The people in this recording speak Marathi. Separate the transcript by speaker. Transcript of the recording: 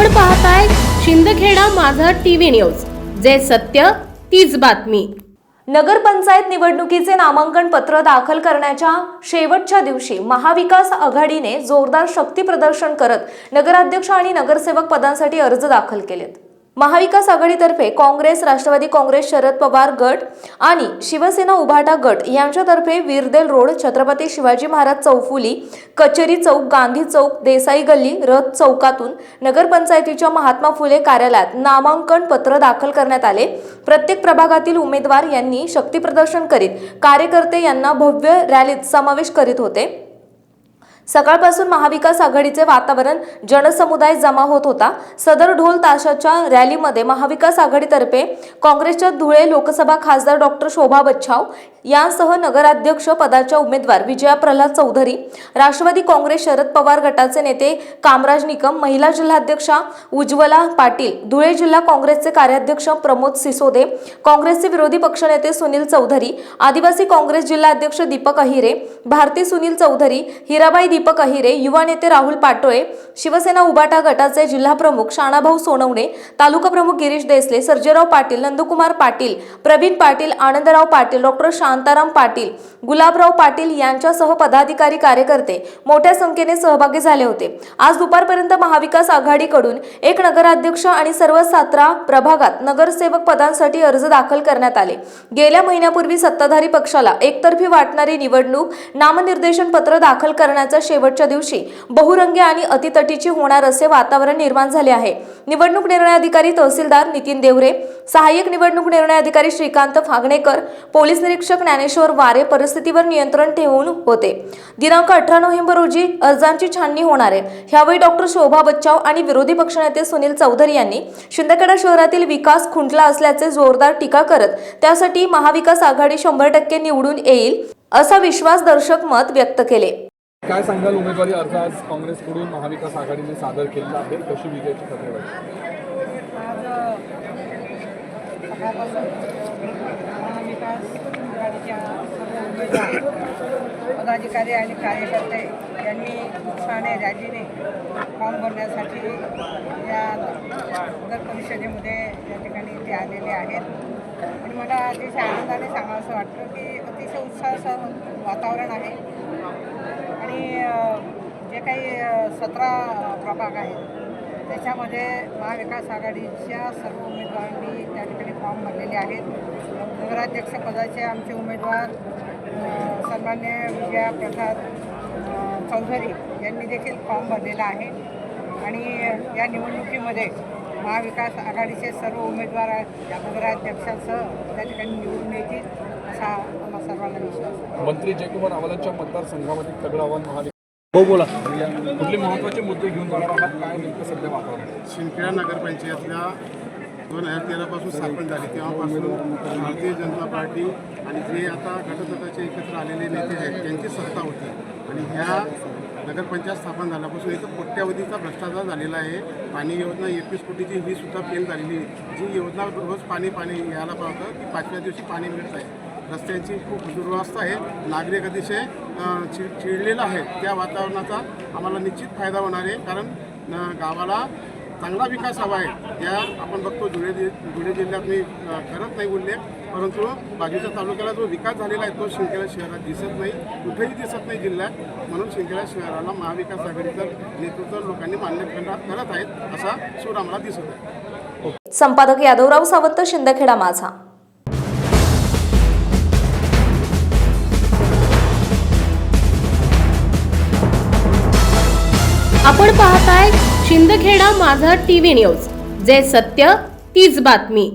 Speaker 1: आपण पाहताय शिंदखेडा माझा टीव्ही न्यूज. जे सत्य तीच बातमी.
Speaker 2: नगरपंचायत निवडणुकीचे नामांकन पत्र दाखल करण्याच्या शेवटच्या दिवशी महाविकास आघाडीने जोरदार शक्ती प्रदर्शन करत नगराध्यक्ष आणि नगरसेवक पदांसाठी अर्ज दाखल केलेत. महाविकास आघाडीतर्फे काँग्रेस राष्ट्रवादी काँग्रेस शरद पवार गट आणि शिवसेना उभाटा गट यांच्यातर्फे विरदेल रोड छत्रपती शिवाजी महाराज चौफुली कचेरी चौक गांधी चौक देसाई गल्ली रथ चौकातून नगरपंचायतीच्या महात्मा फुले कार्यालयात नामांकन पत्र दाखल करण्यात आले. प्रत्येक प्रभागातील उमेदवार यांनी शक्तीप्रदर्शन करीत कार्यकर्ते यांना भव्य रॅलीत समावेश करीत होते. सकाळपासून महाविकास आघाडीचे वातावरण जनसमुदाय जमा होत होता. सदर ढोल ताशाच्या रॅलीमध्ये महाविकास आघाडीतर्फे काँग्रेसच्या धुळे लोकसभा खासदार डॉक्टर शोभा बच्छाव यांसह नगराध्यक्ष पदाच्या उमेदवार विजया प्रल्हाद चौधरी राष्ट्रवादी काँग्रेस शरद पवार गटाचे नेते कामराज निकम महिला जिल्हाध्यक्षा उज्ज्वला पाटील धुळे जिल्हा काँग्रेसचे कार्याध्यक्ष प्रमोद सिसोदे काँग्रेसचे विरोधी पक्षनेते सुनील चौधरी आदिवासी काँग्रेस जिल्हाध्यक्ष दीपक अहिरे भारती सुनील चौधरी हिराबाई दीपक अहिरे युवा नेते राहुल पाटोळे शिवसेना उबाटा गटाचे जिल्हाप्रमुख शाणाभाऊ सोनवणे तालुका प्रमुख गिरीश देसले सर्जेराव पाटील नंदकुमार पाटील प्रवीण पाटील आनंदराव पाटील डॉक्टर शांताराम पाटील गुलाबराव पाटील यांच्यासह पदाधिकारी कार्यकर्ते मोठ्या संख्येने सहभागी झाले होते. आज दुपारपर्यंत महाविकास आघाडीकडून एक नगराध्यक्ष आणि सर्व सातरा प्रभागात नगरसेवक पदांसाठी अर्ज दाखल करण्यात आले. गेल्या महिन्यापूर्वी सत्ताधारी पक्षाला एकतर्फी वाटणारी निवडणूक नामनिर्देशन पत्र दाखल करण्याच्या शेवटच्या दिवशी बहुरंगी आणि अतितटीची होणार असे वातावरण निर्माण झाले आहे. निवडणूक निर्णय अधिकारी तहसीलदार नितीन देवरे सहाय्यक निवडणूक निर्णय अधिकारी श्रीकांत फागणेकर पोलीस निरीक्षक ज्ञानेश्वर वारे परिस्थितीवर नियंत्रण ठेवून होते. दिनांक अठरा नोव्हेंबर रोजी अर्जांची छाननी होणार आहे. यावेळी डॉक्टर शोभा बच्चाव आणि विरोधी पक्षनेते सुनील चौधरी यांनी शिंदखेडा शहरातील विकास खुंटला असल्याचे जोरदार टीका करत त्यासाठी महाविकास आघाडी शंभर टक्के निवडून येईल असा विश्वासदर्शक मत व्यक्त केले.
Speaker 3: काय सांगाल उमेदवारी अर्ज आज काँग्रेसकडून महाविकास आघाडीने सादर केलेला आहे? कशी विजयाची खात्री वाटते?
Speaker 4: पदाधिकारी आणि कार्यकर्ते यांनी उत्साहाने रॅलीने फॉर्म भरण्यासाठी या नगर परिषदेमध्ये या ठिकाणी ते आलेले आहेत. आणि मला अतिशय आनंदाने सांगावंसं वाटतं की अतिशय उत्साहाचं वातावरण आहे. आणि जे काही सतरा प्रभाग आहेत त्याच्यामध्ये महाविकास आघाडीच्या सर्व उमेदवारांनी त्या ठिकाणी फॉर्म भरलेले आहेत. नगराध्यक्षपदाचे आमचे उमेदवार सन्मान्य विजया प्रसाद चौधरी यांनी देखील फॉर्म भरलेला आहे. आणि या निवडणुकीमध्ये महाविकास आघाडीचे सर्व उमेदवार या नगराध्यक्षांसह त्या ठिकाणी निवडून येतील असा आम्हा सर्वांना विश्वास
Speaker 3: मंत्री जयकुमार रावलांच्या मतदारसंघामध्ये तगडं आव्हान महाविकास हो बोला. कुठले महत्त्वाचे मुद्दे घेऊन जाणार आहात? काय नेमकं सध्या वातावरण आहे?
Speaker 5: शिंदखेडा नगरपंचायतला दोन हजार तेरापासून स्थापन झाली. तेव्हापासून भारतीय जनता पार्टी आणि जे आता गटगटाचे एकत्र आलेले नेते आहेत त्यांची सत्ता होती. आणि ह्या नगरपंचायत स्थापन झाल्यापासून इथं कोट्यावधीचा भ्रष्टाचार झालेला आहे. पाणी योजना एकवीस कोटीची ही सुद्धा फेल झालेली आहे. जी योजना रोज पाणी पाणी यायला पाहतं ती पाचव्या दिवशी पाणी मिळत आहे. रस्त्यांची खूप दुर्वस्था आहे. नागरिक अतिशय चिड चिडलेला आहे. त्या वातावरणाचा आम्हाला निश्चित फायदा होणार आहे. कारण गावाला चांगला विकास हवा आहे. या आपण बघतो धुळे जि धुळे जिल्ह्यात मी करत नाही उल्लेख परंतु बाजूच्या तालुक्याला जो विकास झालेला आहे तो शिंदखेडा शहरात दिसत नाही कुठेही दिसत नाही जिल्ह्यात. म्हणून शिंदखेडा शहराला महाविकास आघाडीचं नेतृत्व लोकांनी मान्य करणार- करत आहेत असा सूर आम्हाला दिसत आहे.
Speaker 2: संपादक यादवराव सावंत शिंदखेडा माझा.
Speaker 1: आपण पाहताय शिंदखेडा माझा टीव्ही न्यूज. जे सत्य तीच बातमी.